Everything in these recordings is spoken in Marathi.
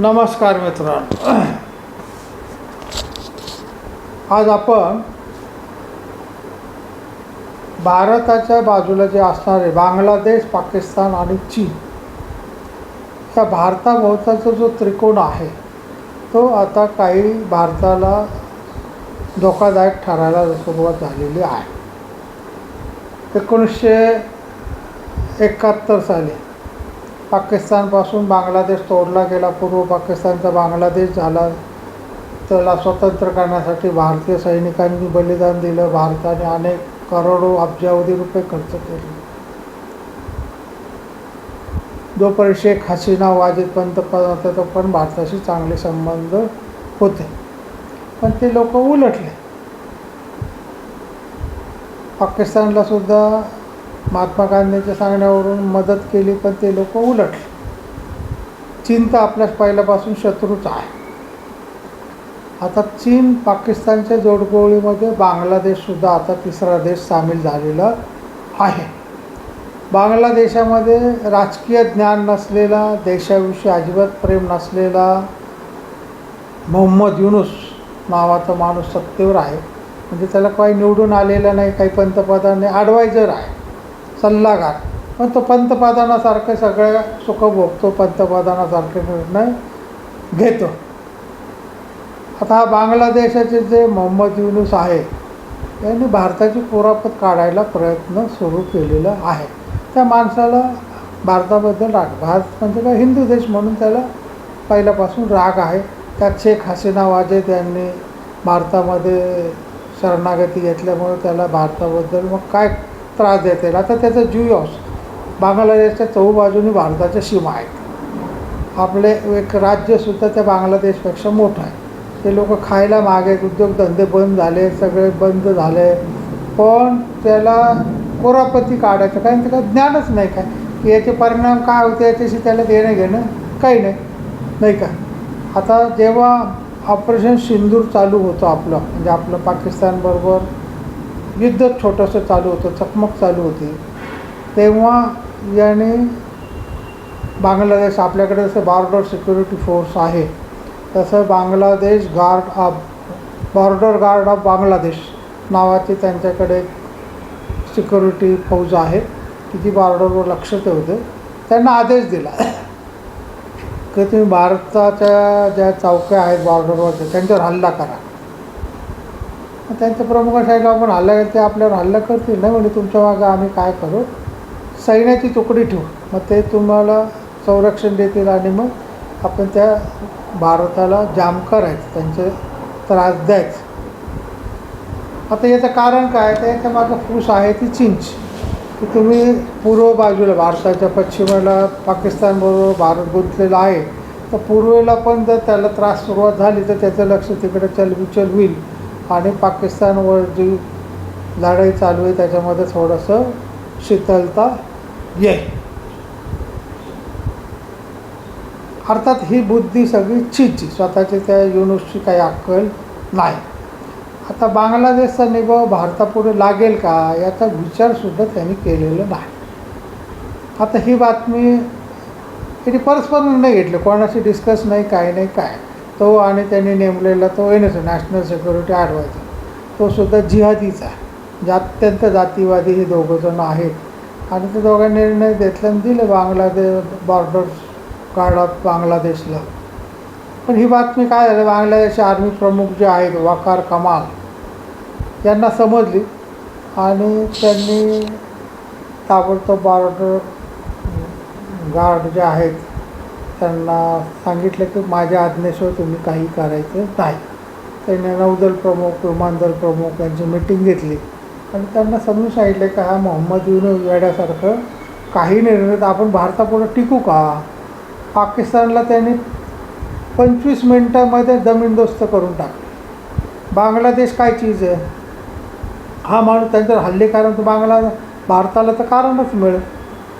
नमस्कार मित्रांनो. आज आपण भारताच्या बाजूला जे असणारे बांगलादेश पाकिस्तान आणि चीन या भारताभोवताचा जो त्रिकोण आहे तो आता काही भारताला धोकादायक ठरायला सुरुवात झालेली आहे. एकोणीसशे एकाहत्तर साली पाकिस्तानपासून बांगलादेश तोडला गेला. पूर्व पाकिस्तानचा बांगलादेश झाला. त्याला स्वतंत्र करण्यासाठी भारतीय सैनिकांनी बलिदान दिलं. भारताने अनेक करोडो अब्जावधी रुपये खर्च केले. जोपर्यंत शेख हसीना वाजिद पंतप्रधान होते तो पण भारताशी चांगले संबंध होते. पण ते लोक उलटले. पाकिस्तानला सुद्धा महात्मा गांधींच्या सांगण्यावरून मदत केली पण ते लोक उलटले चीन तर आपल्या पहिल्यापासून शत्रूच आहे. आता चीन पाकिस्तानच्या जोडगोळीमध्ये बांगलादेशसुद्धा आता तिसरा देश सामील झालेला आहे. बांगलादेशामध्ये राजकीय ज्ञान नसलेला देशाविषयी अजिबात प्रेम नसलेला मोहम्मद युनुस नावाचा माणूस सत्तेवर आहे. म्हणजे त्याला काही निवडून आलेलं नाही काही पंतप्रधान नाही ॲडवायझर आहे. सल्लागार. पण तो पंतप्रधानासारखे सगळ्या सुख भोगतो पंतप्रधानासारखे निर्णय घेतो. आता हा बांगलादेशाचे जे मोहम्मद युनुस आहे यांनी भारताची कुरापत काढायला प्रयत्न सुरू केलेला आहे. त्या माणसाला भारताबद्दल राग भारत म्हणजे काय? हिंदू देश म्हणून त्याला पहिल्यापासून राग आहे. त्यात शेख हसीना वाजे यांनी भारतामध्ये शरणागती घेतल्यामुळे त्याला भारताबद्दल मग काय त्रास देता येईल आता त्याचा जुयॉस बांगलादेशच्या चहूबाजूनी भारताच्या सीमा आहेत. आपले एक राज्यसुद्धा त्या बांगलादेशपेक्षा मोठं आहे. ते लोक खायला मागे उद्योगधंदे बंद झाले सगळे बंद झाले. पण त्याला कोरापती काढायचं कारण त्याला ज्ञानच नाही काय? की याचे परिणाम काय होते? याच्याशी त्याला देणं घेणं काही नाही. नाही का? आता जेव्हा ऑपरेशन सिंदूर चालू होतं आपलं म्हणजे आपलं पाकिस्तानबरोबर युद्ध छोटंसं चालू होतं चकमक चालू होती. तेव्हा याने बांगलादेश आपल्याकडे जसं बॉर्डर सिक्युरिटी फोर्स आहे तसं Bangladesh guard of border guard of Bangladesh नावाची त्यांच्याकडे सिक्युरिटी फौज आहे की जी बॉर्डरवर लक्ष ठेवते. त्यांना आदेश दिला की तुम्ही भारताच्या ज्या चौक्या आहेत बॉर्डरवरच्या त्यांच्यावर हल्ला करा. मग त्यांच्या प्रमुख साहेब आपण हल्ला केला ते आपल्यावर हल्ला करतील ना म्हणजे तुमच्या मागं आम्ही काय करू? सैन्याची तुकडी ठेवू. मग ते तुम्हाला संरक्षण देतील आणि मग आपण त्या भारताला जाम करायचं त्यांचे त्रास द्यायचं. आता याचं कारण काय तर याच्या मागं फूस आहे ती चिंच की तुम्ही पूर्व बाजूला भारताच्या पश्चिमेला पाकिस्तानबरोबर भारत गुंतलेला आहे. तर पूर्वेला पण जर त्याला त्रास सुरुवात झाली तर त्याचं लक्ष तिकडे चलबिचल होईल आणि पाकिस्तानवर जी लढाई चालू आहे त्याच्यामध्ये थोडंसं शीतलता येईल. अर्थात ही बुद्धी सगळी चीची स्वतःची त्या युनुसची काही अक्कल नाही. आता बांगलादेशचा निभाव भारतापुढे लागेल का याचा विचारसुद्धा त्यांनी केलेला नाही. आता ही बातमी त्यांनी परस्पर निर्णय घेतले कोणाशी डिस्कस नाही काय नाही काय? तो आणि त्यांनी नेमलेला तो N S national security adviser तो सुद्धा जिहादीचा आहे. म्हणजे अत्यंत जातीवादी हे दोघंजणं आहेत. आणि ते दोघांनी निर्णय घेतल्याने दिलं बांगलादेश बॉर्डर गार्ड बांगलादेशला. पण ही बातमी काय झाली? बांगलादेश आर्मी प्रमुख जे आहेत वकार कमाल यांना समजली. आणि त्यांनी ताबडतोब बॉर्डर गार्ड जे आहेत त्यांना सांगितलं की माझ्या आज्ञेशिवाय तुम्ही काही करायचं नाही. त्यांनी नौदल प्रमुख विमानदल प्रमुख यांची मिटिंग घेतली. आणि त्यांना समजून सांगितलं की हा मोहम्मद युन वेड्यासारखं काही निर्णय तर आपण भारतापुढं टिकू का? पाकिस्तानला त्यांनी पंचवीस मिनटामध्ये जमीनदोस्त करून टाकले. बांगलादेश काय चीज आहे? हा माणूस त्यांच्यावर हल्ले कारण तर बांगला भारताला तर कारणच मिळेल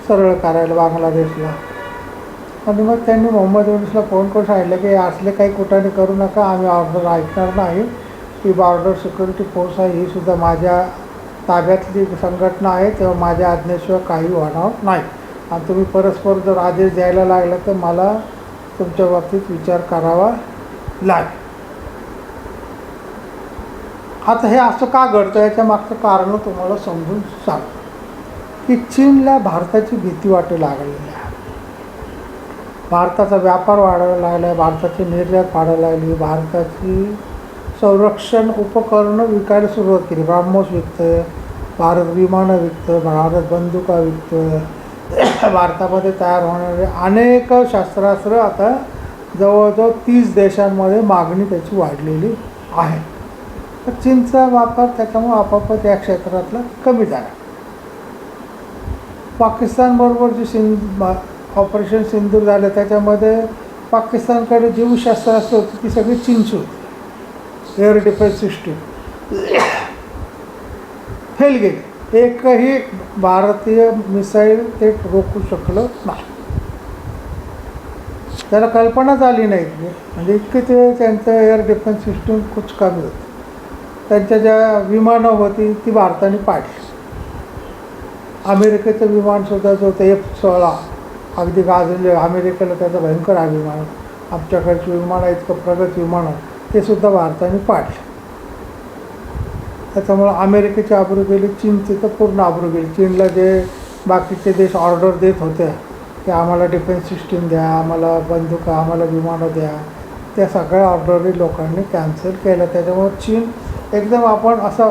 सरळ करायला बांगलादेशला. आणि मग त्यांनी मोहम्मद युनिसला फोन करून सांगितलं की असले काही कुठाने करू नका आम्ही ऑर्डर ऐकणार नाही. ती बॉर्डर सिक्युरिटी फोर्स आहे ही सुद्धा माझ्या ताब्यातली संघटना आहे तेव्हा माझ्या आज्ञेशिवाय काही होणार नाही. आणि तुम्ही परस्पर जर आदेश द्यायला लागला तर मला तुमच्या बाबतीत विचार करावा लागेल. आता हे असं का घडतं? याच्या मागचं कारण तुम्हाला समजून सांग की चीनला भारताची भीती वाटू लागलेली आहे भारताचा व्यापार वाढायला लागला आहे भारताची निर्यात वाढायला लागली भारताची संरक्षण उपकरणं विकायला सुरुवात केली. ब्राह्मोस विकतं भारत विमानं विकतं भारत बंदुका विकतं भारतामध्ये तयार होणारे अनेक शस्त्रास्त्र आता जवळजवळ तीस देशांमध्ये मागणी त्याची वाढलेली आहे. तर चीनचा वापर त्याच्यामुळे आपापत या क्षेत्रातला कमी झाला. पाकिस्तानबरोबर जी सिंध ऑपरेशन सिंदूर झालं त्याच्यामध्ये पाकिस्तानकडे जीवशास्त्रास्त्र होती ती सगळी चिंच होती. एअर डिफेन्स सिस्टीम फेल गेली. एकही भारतीय मिसाईल ते रोखू शकलं नाही. त्याला कल्पनाच आली नाही. म्हणजे इतके ते त्यांचं एअर डिफेन्स सिस्टीम खूप कमी होती. त्यांच्या ज्या विमानं होती ती भारताने पाडली. अमेरिकेचं विमानसुद्धा जो ते एफ सोळा. अगदी गाजले अमेरिकेला त्याचं भयंकर अभिमान आमच्याकडची विमानं इतकं प्रगत विमानं ते सुद्धा भारताने पाडले. त्याच्यामुळं अमेरिकेची आबरू गेली चीनची तर पूर्ण आबरू गेली. चीनला जे बाकीचे देश ऑर्डर देत होते की आम्हाला डिफेन्स सिस्टीम द्या आम्हाला बंदुका आम्हाला विमानं द्या त्या सगळ्या ऑर्डरी लोकांनी कॅन्सल केल्या. त्याच्यामुळं चीन एकदम आपण असं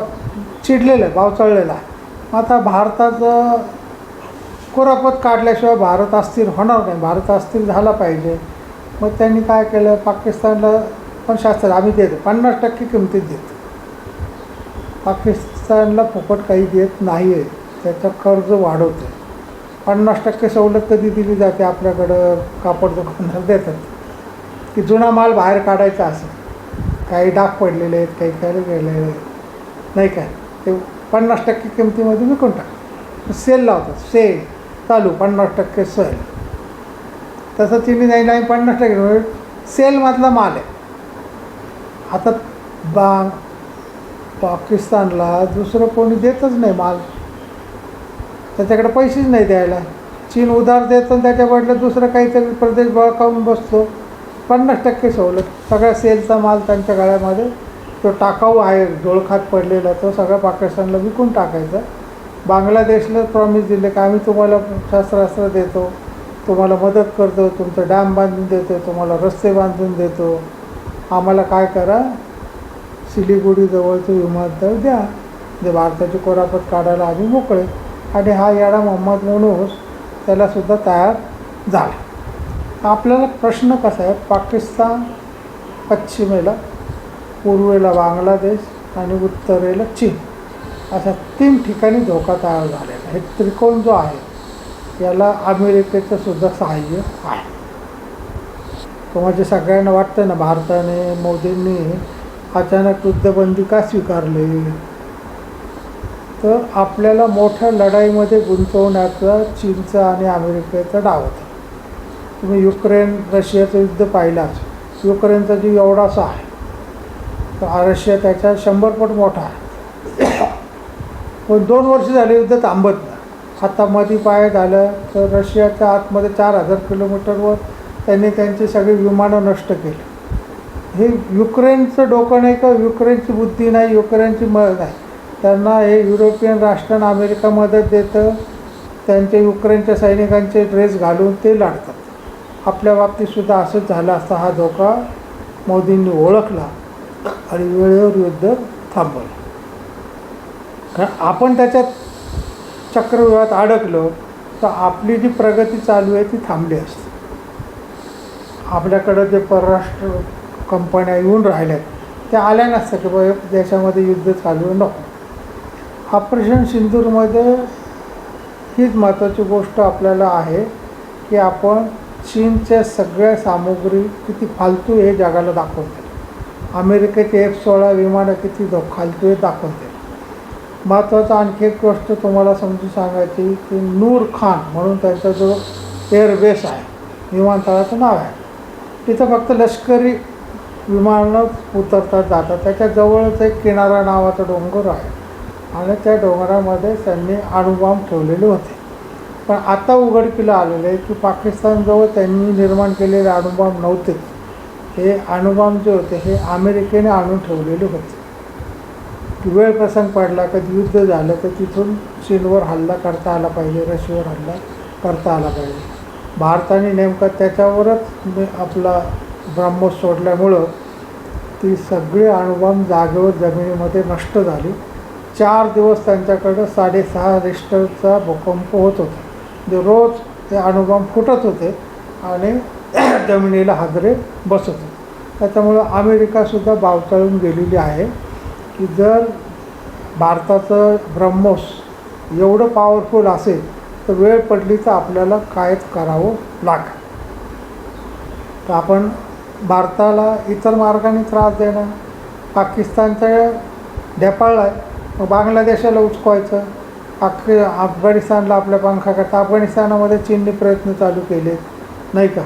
चिडलेलं आहे बावचळलेलं आहे. आता भारताचं कुरापत काढल्याशिवाय भारत अस्थिर होणार नाही. भारत अस्थिर झाला पाहिजे. मग त्यांनी काय केलं? पाकिस्तानला पण शास्त्र आम्ही देतो. पन्नास टक्के किमतीत देतो. पाकिस्तानला फुकट काही देत नाही आहे त्याचं कर्ज वाढवते पन्नास टक्के सवलत कधी दिली जाते? आपल्याकडं कापड दुकानदार देतात. की जुना माल बाहेर काढायचा असेल. काही डाग पडलेले आहेत काही काही गेलेले आहेत. नाही काय ते पन्नास टक्के किमतीमध्ये विकून टाक सेल लावतात. सेल. चालू पन्नास टक्के सेल तसं चिनी नाही नाही पन्नास टक्के म्हणजे सेलमधला माल आहे. आता बा पाकिस्तानला दुसरं कोणी देतच नाही माल. त्याच्याकडे पैसेच नाही द्यायला. चीन उधार देतो आणि त्याच्या दुसरं काहीतरी प्रदेश बळकावून बसतो. पन्नास टक्के सवलत. सगळ्या सेलचा माल त्यांच्या गळ्यामध्ये तो टाकाऊ आहे डोळखात पडलेला तो सगळा पाकिस्तानला विकून टाकायचा. बांगलादेशला प्रॉमिस दिले की? आम्ही तुम्हाला शस्त्रास्त्र देतो तुम्हाला मदत करतो तुमचं डॅम बांधून देतो तुम्हाला रस्ते बांधून देतो. आम्हाला काय करा? सिलिगुडीजवळचं विमानतळ द्या. जे भारताची कोरापत काढायला आम्ही मोकळे. आणि हा याडा मोहम्मद मनोज त्यालासुद्धा तयार झाला. आपल्याला प्रश्न कसा आहे? पाकिस्तान पश्चिमेला पूर्वेला बांगलादेश आणि उत्तरेला चीन. अशा तीन ठिकाणी धोका तयार झालेला हे त्रिकोण जो आहे याला अमेरिकेचं सुद्धा सहाय्य आहे. तो म्हणजे सगळ्यांना वाटतं ना भारताने मोदींनी अचानक युद्धबंदी का स्वीकारली? तर आपल्याला मोठ्या लढाईमध्ये गुंतवण्याचा चीनचा आणि अमेरिकेचा डाव होता. तुम्ही युक्रेन रशियाचं युद्ध पाहिलाच. युक्रेनचा जीव एवढासा आहे तर रशिया त्याच्या शंभर पट मोठा आहे. पण दोन वर्ष झाले युद्ध थांबत नाही. आता मधी पाय झालं तर रशियाच्या आतमध्ये चार हजार किलोमीटरवर त्यांनी त्यांची सगळी विमानं नष्ट केली. हे युक्रेनचं डोकं नाही का? युक्रेनची बुद्धी नाही युक्रेनची मदत नाही. त्यांना हे युरोपियन राष्ट्रांना अमेरिका मदत देतं त्यांचे युक्रेनच्या सैनिकांचे ड्रेस घालून ते लढतात. आपल्या बाबतीतसुद्धा असंच झालं असता हा धोका मोदींनी ओळखला आणि वेळेवर युद्ध थांबवलं. कारण आपण त्याच्यात चक्रव्यूहात अडकलो तर आपली जी प्रगती चालू आहे ती थांबली असते. आपल्याकडं जे परराष्ट्र कंपन्या येऊन राहिल्यात त्या आल्या नसतं की बा देशामध्ये युद्ध चालू आहे, नको. ऑपरेशन सिंदूरमध्ये हीच महत्त्वाची गोष्ट आपल्याला आहे की आपण चीनच्या सगळ्या सामुग्री किती फालतू हे जगाला दाखवते. अमेरिकेचे एफ सोळा विमानं किती दो फालतू हे दाखवते. महत्त्वाचं आणखी एक गोष्ट तुम्हाला समजून सांगायची की नूर खान म्हणून त्यांचा जो एअरबेस आहे विमानतळाचं नाव आहे तिथं फक्त लष्करी विमानं उतरतात जातात. त्याच्याजवळच एक किनारा नावाचा डोंगर आहे. आणि त्या डोंगरामध्ये त्यांनी अणुबॉम्ब ठेवलेले होते. पण आता उघडकीला आलेलं आहे की पाकिस्तानजवळ त्यांनी निर्माण केलेले अणुबॉम्ब नव्हते. हे अणुबॉम्ब जे होते हे अमेरिकेने आणून ठेवलेले होते. वेळ प्रसंग पडला कधी युद्ध झालं तर तिथून चीनवर हल्ला करता आला पाहिजे रशियावर हल्ला करता आला पाहिजे. भारताने नेमकं त्याच्यावरच आपला ब्रह्मोस सोडल्यामुळं ती सगळी अणुबॉम्ब जागेवर जमिनीमध्ये नष्ट झाली. चार दिवस त्यांच्याकडं साडेसहा रिस्टरचा भूकंप होत होता. जे रोज ते अणुबॉम्ब फुटत होते आणि जमिनीला हादरे बसत होते. त्याच्यामुळं अमेरिकासुद्धा बावताळून गेलेली आहे. की जर भारताचं ब्रह्मोस एवढं पॉवरफुल असेल तर वेळ पडली तर आपल्याला कायच करावं लागेल. तर आपण भारताला इतर मार्गाने त्रास देणं पाकिस्तानचं ढेपाळला आहे मग बांगलादेशाला उचकवायचं. पाक अफगाणिस्तानला आपल्या पंखाकरता अफगाणिस्तानामध्ये चीनने प्रयत्न चालू केले नाही का?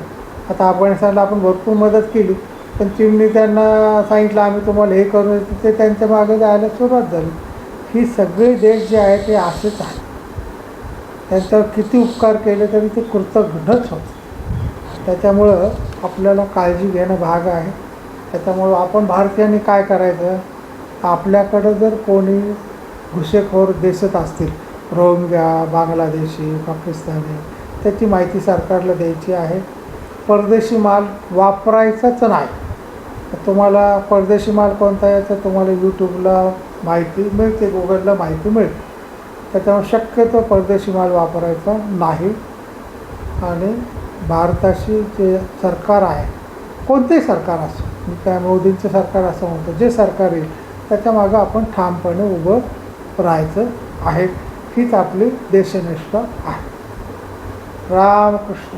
आता अफगाणिस्तानला आपण भरपूर मदत केली. पण चिमणी त्यांना सांगितलं आम्ही तुम्हाला हे करू. ते त्यांच्या मागे जायला सुरुवात झाली. ही सगळे देश जे आहे ते असेच आहे. त्यांच्यावर किती उपकार केले तरी ते कृतघ्नच होत. त्याच्यामुळं आपल्याला काळजी घेणं भाग आहे. त्याच्यामुळं आपण भारतीयांनी काय करायचं? आपल्याकडं जर कोणी घुसेखोर देशत असतील रोहिंग्या बांगलादेशी पाकिस्तानी त्याची माहिती सरकारला द्यायची आहे. परदेशी माल वापरायचाच नाही. तुम्हाला परदेशी माल कोणता आहे तर तुम्हाला यूट्यूबला माहिती मिळते गुगलला माहिती मिळते. त्याच्यामुळे शक्यतो परदेशी माल वापरायचा नाही. आणि भारताशी जे सरकार आहे कोणतेही सरकार असो मी मोदींचं सरकार असं म्हणतो जे सरकार येईल त्याच्यामागं आपण ठामपणे उभं राहायचं आहे. हीच आपली देशनिष्ठा आहे. रामकृष्ण.